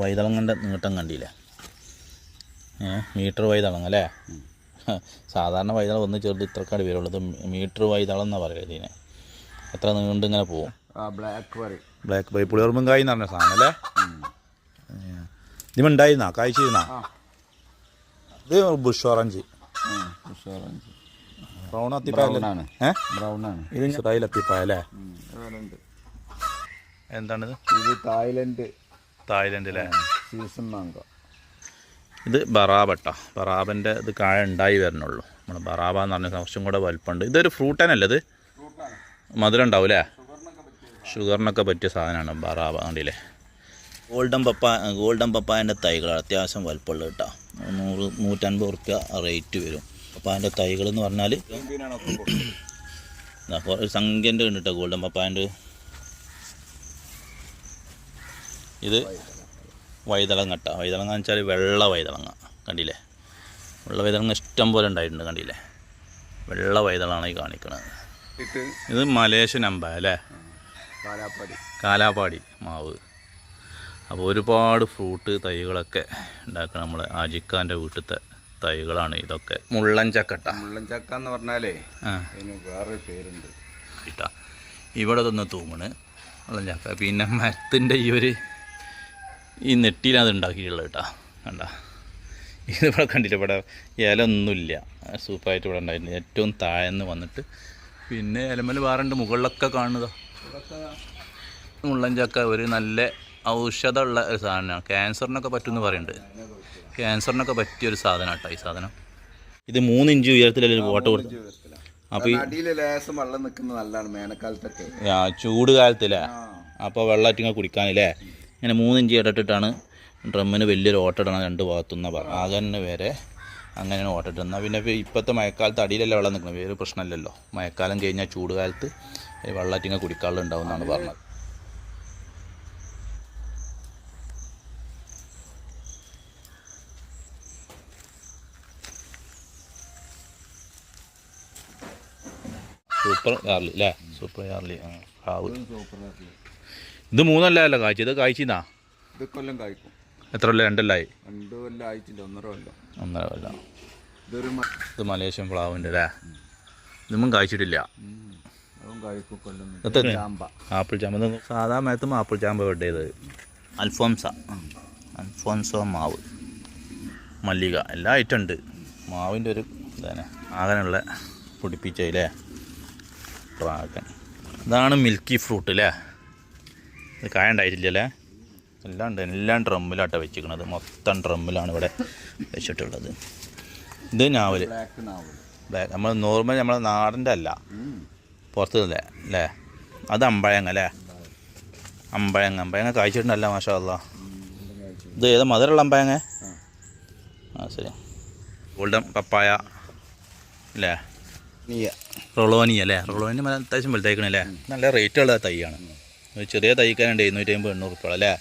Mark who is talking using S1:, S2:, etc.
S1: വൈതളങ്ങന്റെ നീട്ടം കണ്ടില്ലേ? മീറ്റർ വൈതളങ്ങ അല്ലേ? സാധാരണ വൈതളം ഒന്ന് ചെറുത് ഇത്രക്കാട് വരുള്ളത് മീറ്റർ വൈതളം എന്നാണ് പറയുന്നത് ഇതിനെ. എത്ര നീണ്ട് ഇങ്ങനെ പോവും.
S2: ബ്ലാക്ക് പറയും
S1: ബ്ലാക്ക് ബൈ പുളിയർമ്പും കായ് എന്ന് പറഞ്ഞ സാധനം അല്ലേ? ഇതിമുണ്ടായിരുന്നാ കായ്ച്ചിരുന്നാ?
S2: ആ.
S1: ഇത് ബുഷ് ഓറഞ്ച്.
S2: ഓറഞ്ച്.
S1: ബ്രൗൺ അത്തിപ്പായല്ലേ
S2: Brown ആണ്.
S1: ഏ?
S2: ബ്രൗൺ
S1: ഇത് ചെറായിൽ അത്തിപ്പായ അല്ലേ? എന്താണിത്?
S2: ഇത് തായ്ലൻഡ്
S1: തായ്ലൻഡിലെ.
S2: സീസൺ മാങ്കോ
S1: ഇത് ബറാബട്ട ബറാബന്റെ ഇത് കായ ഉണ്ടായി വരണുള്ളൂ. നമ്മൾ ബറാബ എന്ന് പറഞ്ഞ കുറച്ചും കൂടെ വലുപ്പമുണ്ട്. ഇതൊരു ഫ്രൂട്ട് തന്നെയല്ലേ ഇത്? മധുരം ഉണ്ടാവും അല്ലേ? ഷുഗറിനൊക്കെ പറ്റിയ സാധനമാണ് ബറാബ കണ്ടില്ലേ? ഗോൾഡൻ പപ്പ ഗോൾഡൻ പപ്പായന്റെ തൈകൾ അത്യാവശ്യം വലുപ്പമുള്ള കേട്ടോ. നൂറ് നൂറ്റൻപത് റുപ്യ റേറ്റ് വരും. പപ്പായന്റെ തൈകൾ എന്ന് പറഞ്ഞാൽ ഇതാ, കുറേ സംഖ്യന്റെ ഉണ്ട് കേട്ടോ ഗോൾഡൻ പപ്പായന്റെ ഇത് വൈതളങ്ങട്ട വൈതളങ്ങ എന്ന് വെച്ചാൽ വെള്ള വൈതളങ്ങ കണ്ടില്ലേ? വെള്ള വൈതളങ്ങ ഇഷ്ടം പോലെ ഉണ്ടായിട്ടുണ്ട് കണ്ടില്ലേ? വെള്ള വൈതളാണ് ഈ കാണിക്കുന്നത് ഇത് മലേഷ്യൻ അമ്പ അല്ലേ?
S2: കാലാപ്പാടി.
S1: കാലാപ്പാടി മാവ്. അപ്പോൾ ഒരുപാട് ഫ്രൂട്ട് തൈകളൊക്കെ ഉണ്ടാക്കണം നമ്മൾ അജിക്കാന്റെ വീട്ടിലത്തെ തൈകളാണ് ഇതൊക്കെ. മുള്ളൻ ചക്കട്ട.
S2: മുള്ളൻ ചക്ക എന്ന് പറഞ്ഞാലേ വേറെ പേരുണ്ട്.
S1: കിട്ടാ ഇവിടെ തന്നെ തൂങ്ങണ്. മുള്ളൻ ചക്ക. പിന്നെ മരത്തിന്റെ ഈ ഒരു ഈ നെട്ടിയിലാണ് അത് ഉണ്ടാക്കിയിട്ടുള്ളത് കേട്ടോ. കണ്ട? ഇതിവിടെ കണ്ടില്ല ഇവിടെ ഇലൊന്നുമില്ല സൂപ്പായിട്ട് സൂപ്പറായിട്ട് ഇവിടെ ഉണ്ടായിരുന്നു. ഏറ്റവും താഴ്ന്ന് വന്നിട്ട് പിന്നെ ഇലമല വേറുണ്ട് മുകളിലൊക്കെ കാണുന്നതോ. മുള്ളൻചക്ക ഒരു നല്ല ഔഷധമുള്ള ഒരു സാധനമാണ്. ക്യാൻസറിനൊക്കെ പറ്റുമെന്ന് പറയുന്നുണ്ട്. ക്യാൻസറിനൊക്കെ പറ്റിയ ഒരു സാധനം കേട്ടോ ഈ സാധനം. ഇത് മൂന്ന് ഇഞ്ച് ഉയരത്തിലല്ലേ ഒരു ഫോട്ടോ കൊടുത്തു? അപ്പോൾ ഈ
S2: അടിയിൽ ലേശം വെള്ളം നിൽക്കുന്നത് നല്ലതാണ് വേനൽക്കാലത്തൊക്കെ
S1: ചൂട് കാലത്തില്ലേ
S2: അപ്പൊ
S1: അപ്പോൾ വെള്ളമായിട്ട് കുടിക്കാനില്ലേ? ഇങ്ങനെ മൂന്ന് ഇഞ്ച് ഇടട്ടിട്ടാണ് ഡ്രമ്മിന് വലിയൊരു ഓട്ടിടണം രണ്ട് ഭാഗത്തുനിന്ന് പറഞ്ഞു ആകെ തന്നെ വരെ അങ്ങനെയാണ് ഓട്ടിട്ടുന്നത് പിന്നെ ഇപ്പം ഇപ്പോഴത്തെ മഴക്കാലത്ത് അടിയിലല്ല വെള്ളം നിൽക്കുന്നത് വേറെ പ്രശ്നമില്ലല്ലോ മഴക്കാലം കഴിഞ്ഞാൽ ചൂട് കാലത്ത് വെള്ളമായിട്ട് കുടിക്കാനുള്ള ഉണ്ടാവും പറഞ്ഞത്. സൂപ്പർ ഗാർലി അല്ലേ? സൂപ്പർ ഗാർലി ആ
S2: സൂപ്പർ
S1: ഇത് മൂന്നല്ല അല്ല കാഴ്ച ഇത് കാഴ്ചന്നാ
S2: ഇത് കൊല്ലം കായ്ക്കും.
S1: എത്ര കൊല്ലം? രണ്ടല്ലായി?
S2: രണ്ടു കൊല്ലം ആയിട്ടില്ല ഒന്നര കൊല്ലം.
S1: ഒന്നര കൊല്ലം.
S2: ഇതൊരു
S1: ഇത് മലേഷ്യൻ ഫ്ലാവിന്റെ അല്ലേ? ഇതൊന്നും കായ്ച്ചിട്ടില്ല. ആപ്പിൾ ചാമ്പ. സാധാ മേത്തും ആപ്പിൾ ചാമ്പ വെട്ടേത് അൽഫോൻസ. അൽഫോൻസോ മാവ്. മല്ലിക. എല്ലാ ഐറ്റം ഉണ്ട്. മാവിന്റെ ഒരു ഇതാണ് ആകനുള്ള പൊടിപ്പിച്ചല്ലേ ഡ്രാഗൺ ഇതാണ് മിൽക്കി ഫ്രൂട്ട് അല്ലേ ഇത് കായ ഉണ്ടായിട്ടില്ലല്ലേ എല്ലാം ഉണ്ട് എല്ലാം ഡ്രമ്മിലാട്ടോ വെച്ചിരിക്കുന്നത് മൊത്തം ഡ്രമ്മിലാണ് ഇവിടെ വെച്ചിട്ടുള്ളത്. ഇത് ഞാവൽ
S2: ബ്ലാക്ക് നാവൽ
S1: ബാക്ക് നമ്മൾ നോർമൽ നമ്മളെ നാടിന്റെ അല്ല. പുറത്തുനിന്നല്ലേ അല്ലേ? അത് അമ്പഴങ്ങ അല്ലേ? അമ്പഴങ്ങ. അമ്പഴങ്ങ കായ്ച്ചിട്ടുണ്ടല്ല മാഷാ അല്ലാ ഇത് ഏത്? മധുരമുള്ള അമ്പഴങ്ങ? ആ. ശരി. ഗോൾഡൻ പപ്പായ അല്ലേ?
S2: നീയ
S1: റൊളോനി അല്ലേ? റൊളോനി മല അത്യാവശ്യം വലുതായിക്കണല്ലേ നല്ല റേറ്റുള്ള തൈയാണ്. ചെറിയ തൈക്കാനുണ്ട് എഴുന്നൂറ്റി അമ്പത് എണ്ണൂറ് റുപ്യ അല്ലേ